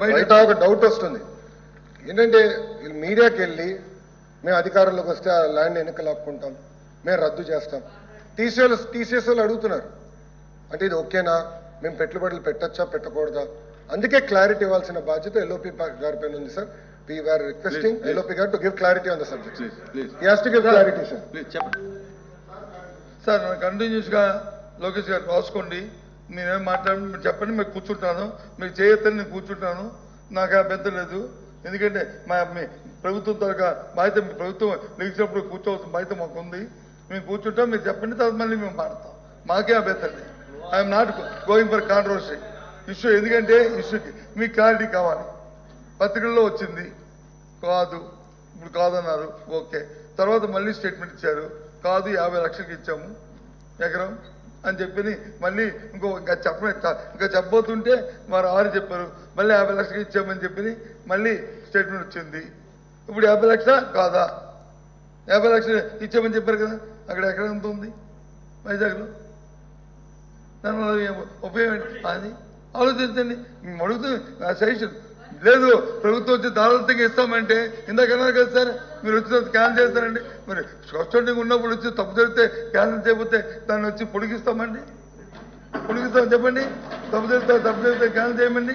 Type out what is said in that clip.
బయట ఒక డౌట్ వస్తుంది. ఏంటంటే మీడియాకి వెళ్ళి మేము అధికారంలోకి వస్తే ఆ ల్యాండ్ వెనక లాక్కుంటాం మేము రద్దు చేస్తాం. టీసీఎస్ వాళ్ళు అడుగుతున్నారు. అంటే ఇది ఓకేనా? మేము పెట్టుబడులు పెట్టచ్చా? పెట్టకూడదా? అందుకే క్లారిటీ ఇవ్వాల్సిన బాధ్యత ఎల్ఓపి గారి పైన ఉంది sir we are requesting Please, please. LOP గారు to give clarity on the subject clarity sir sir కంటిన్యూస్గా లోకేష్ గారు రాసుకోండి నేనేం మాట్లాడి చెప్పండి మీరు కూర్చుంటాను. మీరు చేయొద్దని నేను కూర్చుంటాను. నాకు అభ్యంతరం లేదు. ఎందుకంటే మా మీ ప్రభుత్వం తరగా బాధ్యత మీ ప్రభుత్వం లెగిసినప్పుడు కూర్చోవాల్సిన బాధ్యత మాకు ఉంది మేము కూర్చుంటాం మీరు చెప్పండి తర్వాత మళ్ళీ మేము మాడతాం మాకే అభ్యంతరం లేదు. I'm not going for controversy issue ఎందుకంటే ఇష్యూకి మీకు క్లారిటీ కావాలి. పత్రికల్లో వచ్చింది. కాదు. ఇప్పుడు కాదన్నారు. ఓకే. తర్వాత మళ్ళీ స్టేట్మెంట్ ఇచ్చారు. కాదు యాభై లక్షలకి ఇచ్చాము. ఎకరం? అని చెప్పి మళ్ళీ ఇంకో ఇంకా చెప్ప ఇంకా చెప్పబోతుంటే వారు ఆరు చెప్పారు. మళ్ళీ యాభై లక్షలు ఇచ్చామని చెప్పి మళ్ళీ స్టేట్మెంట్ వచ్చింది. ఇప్పుడు యాభై లక్షల? కాదా? యాభై లక్షలు ఇచ్చామని చెప్పారు కదా. అక్కడ ఎక్కడ ఎంత ఉంది? వైజాగ్లో? దానివల్ల ఉపయోగం అది ఆలోచించండి. అడుగుతుంది సజెషన్ లేదు ప్రభుత్వం వచ్చి దాదాపుగా ఇస్తామంటే ఇందాక అన్నారు కదా సార్ మీరు వచ్చిన క్యాన్సిల్ చేస్తారండి. మరి కస్టడింగ్ ఉన్నప్పుడు వచ్చి తప్పు జరిగితే క్యాన్సిల్ చేయకపోతే దాన్ని వచ్చి పొడిగిస్తామండి. పొడిగిస్తాం చెప్పండి. తప్పు జరిగితే తప్పు జరిగితే క్యాన్సిల్ చేయమండి.